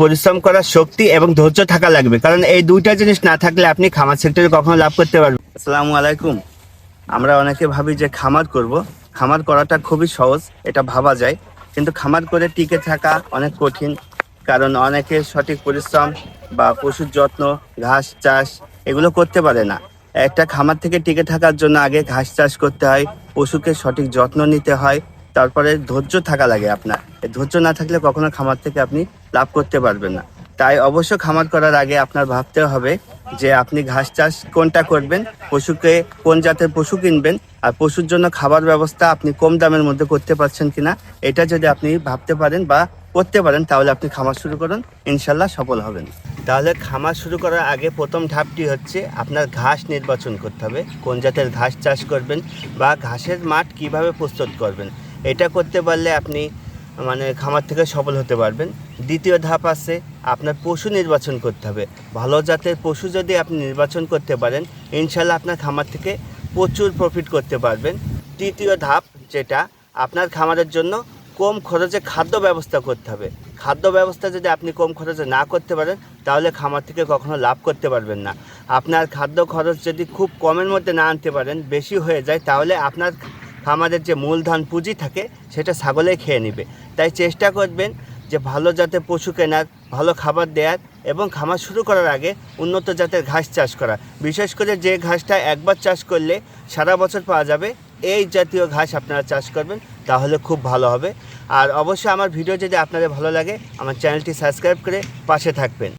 পরিশ্রম করার শক্তি এবং ধৈর্য থাকা লাগবে। কারণ এই দুইটা জিনিস না থাকলে আপনি খামার সেক্টরে কখনো লাভ করতে পারবেন আসসালামু আলাইকুম। আমরা অনেকে ভাবি যে খামার করব। খামার করাটা খুবই সহজ, এটা ভাবা যায়। কিন্তু খামার করে টিকে থাকা অনেক কঠিন, কারণ অনেকে সঠিক পরিশ্রম বা পশুর যত্ন, ঘাস চাষ এগুলো করতে পারে না। একটা খামার থেকে টিকে থাকার জন্য আগে ঘাস চাষ করতে হয়, পশুকে সঠিক যত্ন নিতে হয় তারপরে ধৈর্য থাকা লাগে আপনার। ধৈর্য না থাকলে কখনো খামার থেকে আপনি লাভ করতে পারবেন না। তাই অবশ্য খামার করার আগে আপনার ভাবতে হবে যে আপনি ঘাস চাষ কোনটা করবেন, পশুকে কোন জাতের পশু কিনবেন, আর পশুর জন্য খাবার ব্যবস্থা আপনি কম দামের মধ্যে করতে পারছেন কিনা, এটা যদি আপনি ভাবতে পারেন বা করতে পারেন, তাহলে আপনি খামার শুরু করুন ইনশাল্লাহ সফল হবেন। তাহলে খামার শুরু করার আগে প্রথম ধাপটি হচ্ছে আপনার ঘাস নির্বাচন করতে হবে, কোন জাতের ঘাস চাষ করবেন বা ঘাসের মাঠ কীভাবে প্রস্তুত করবেন। এটা করতে পারলে আপনি মানে খামার থেকে সফল হতে পারবেন। দ্বিতীয় ধাপ আছে, আপনার পশু নির্বাচন করতে হবে। ভালো জাতের পশু যদি আপনি নির্বাচন করতে পারেন ইনশাল্লাহ আপনার খামার থেকে প্রচুর প্রফিট করতে পারবেন। তৃতীয় ধাপ যেটা, আপনার খামারের জন্য কম খরচে খাদ্য ব্যবস্থা করতে হবে। খাদ্য ব্যবস্থা যদি আপনি কম খরচে না করতে পারেন, তাহলে খামার থেকে কখনো লাভ করতে পারবেন না। আপনার খাদ্য খরচ যদি খুব কমের মধ্যে না আনতে পারেন, বেশি হয়ে যায়, তাহলে আপনার খামারের যে মূলধন পুঁজি থাকে, সেটা ছাগলে খেয়ে নেবে। তাই চেষ্টা করবেন যে ভালো জাতের পশু কেনার, ভালো খাবার দেওয়ার এবং খামার শুরু করার আগে উন্নত জাতের ঘাস চাষ করা বিশেষ করে যে ঘাসটা একবার চাষ করলে সারা বছর পাওয়া যাবে, এই জাতীয় ঘাস আপনারা চাষ করবেন, তাহলে খুব ভালো হবে। আর অবশ্যই আমার ভিডিও যদি আপনাদের ভালো লাগে, আমার চ্যানেলটি সাবস্ক্রাইব করে পাশে থাকবেন।